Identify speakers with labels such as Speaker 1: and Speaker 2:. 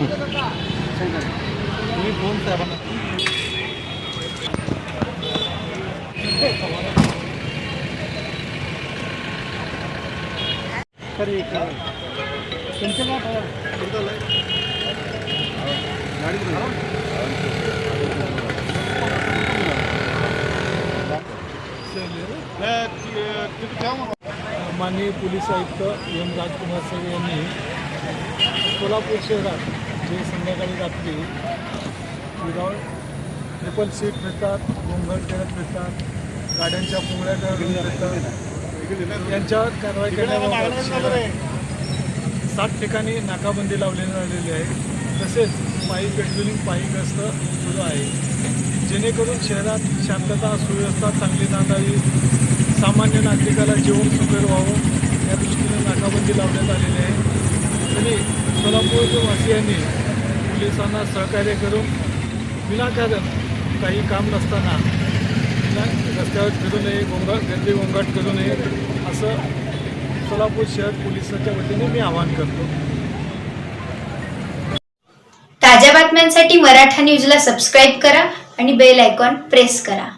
Speaker 1: मी phone साहेबांना तुमचं काय गाडी माननीय पोलीस आयुक्त एम राजकुमार सिंग यांनी सोलापूर शहरात जे संध्याकाळी रात्री विदाउट ट्रिपल सीट फिरतात गोंधळ खेळत फिरतात गाड्यांच्या पुंगळ्या खेळून फिरतात यांच्यावर कारवाई करण्याबाबत सात ठिकाणी नाकाबंदी लावलेली झालेली आहे. तसेच पायी पेट्रोलिंग पायी गस्त सुरू आहे. जेणेकरून शहरात शांतता सुव्यवस्था चांगली नांदावी सामान्य नागरिकाला जेवण सुकर व्हावं या दृष्टीने नाकाबंदी लावण्यात आलेली आहे. आणि सोलापूर वासियांनी पोलिसांना सहकार्य करून विनाकारण काही काम नसताना रस्त्यावर फिरू नये गोंगाट गर्दी गोंगाट करू नये असं सोलापूर शहर पोलिसांच्या वतीने मी आवाहन करतो.
Speaker 2: ताज्या बातम्यांसाठी मराठा न्यूजला सबस्क्राईब करा आणि बेल आयकॉन प्रेस करा.